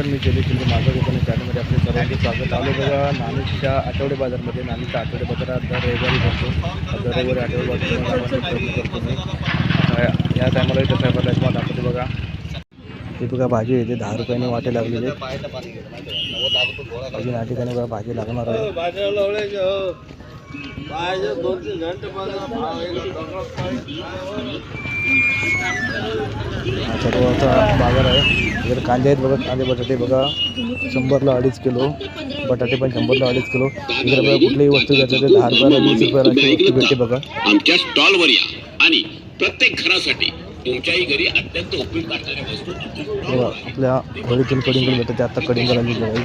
नमस्कार मी केली शिंदे माझं कोकण चॅनलमध्ये आपले सर्वांचे स्वागत. आलो बघा नाणीच्या आठवडे बाजारमध्ये नाणीच्या आठवडे बाजारात दर रविवारी भरतो. दर रविवारी आठवडे बाजार या टायमाला कसं आहे बघायचं मला दाखवतो बघा. हे बघा भाजी येते दहा रुपयाने वाटे लागलेले अजून या ठिकाणी बघा भाजी लागणार आहे. हा सर्वांचा बाजार आहे. इकडे कांदे आहेत बघा कांदे बटाटे बघा. शंभरला अडीच किलो. बटाटे पण शंभरला अडीच किलो. इकडे बघा कुठलीही वस्तू घ्यायचं ते दहा रुपयाला वीस रुपयाला अशी वस्तू भेटते बघा. आमच्या स्टॉलवर या. आणि प्रत्येक घरासाठी तुमच्याही घरी अत्यंत उपयुक्त असणाऱ्या वस्तू बघा आपल्या होळीतून कडिंगल भेटते ते आता कडिंगल आली बघा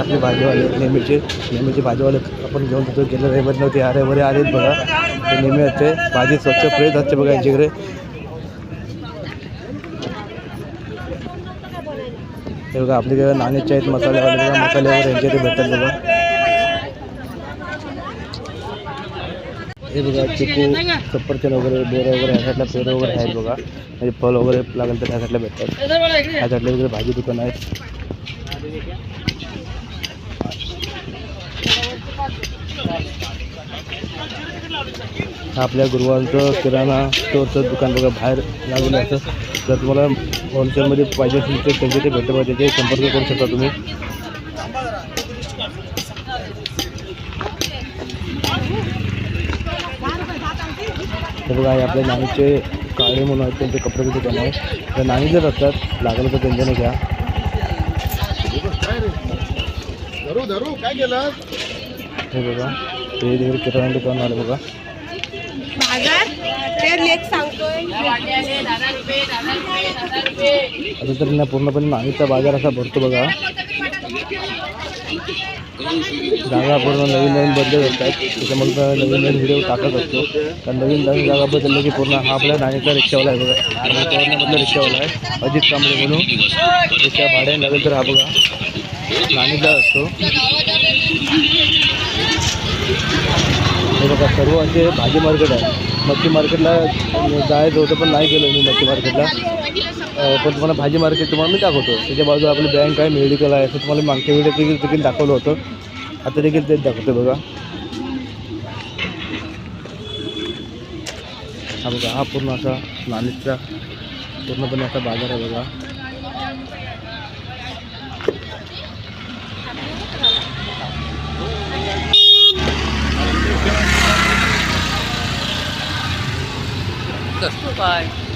आपले भाजीवाले नेहमीचे नेहमीचे भाजीवाले आपण घेऊन जातो गेल्या रविवारी नव्हते या रविवारी आलेत बघा ते नेहमी असते भाजी स्वच्छ फ्रेश असते बघा यांच्याकडे हे बघा आपल्याकडे नाण्याचे आहेत मसालेवाले बघा मसाल्यावर यांच्याकडे भेटतात बघा हे बघा चिकू सफरचंद वगैरे बोरं वगैरे ह्या साईडला पेरं वगैरे आहेत बघा म्हणजे फळ वगैरे लागेल तर ह्या साईडला भेटतात ह्या साईडला वगैरे भाजी दुकान हा आपल्या गुरुवारचं किराणा स्टोअरचं दुकान बघा बाहेर लागून असं. जर तुम्हाला होलसेलमध्ये पाहिजे असेल तर त्यांचे ते भेटतं पाहिजे. ते संपर्क करू शकता तुम्ही. हे बघा हे आपल्या नाणीचे काळे म्हणून आहेत त्यांचे कपड्याचे दुकान आहे तर नाणी जर असतात लागलं तर त्यांच्याने घ्या. हे बघा ते देखील किराणा दुकान आलं बघा. बाज़ार? ते लेख सांगतोय. आता तर ना पूर्णपणे नाणीचा बाज़ार असा भरतो बघा. जागा पूर्ण नवीन नवीन बदलत असतात. त्याच्यामुळे नवीन नवीन व्हिडिओ टाकत असतो. कारण नवीन नवीन जागा बदललं की पूर्ण हा आपला नाणीचा रिक्षावाला आहे बघा. वातावरणामधला रिक्षावाला आहे. अजित कांबळे म्हणून. रिक्षा भाड्याने लागेल तर हा बघा. नाणीचा असतो. हे सर्व असे भाजी मार्केट आहे. मच्छी मार्केटला जायचं होतं पण नाही गेलो मी मच्छी मार्केटला. अं, पण तुम्हाला भाजी मार्केट तुम्हाला मी दाखवतो. त्याच्या बाजूला आपली बँक आहे मेडिकल आहे असं तुम्हाला मागच्या व्हिडिओ देखील देखील दाखवलं होतं. आता देखील तेच दाखवतो बघा. हा हा पूर्ण असा नाणीचा पूर्णपणे असा बाज़ार आहे बघा. Cực!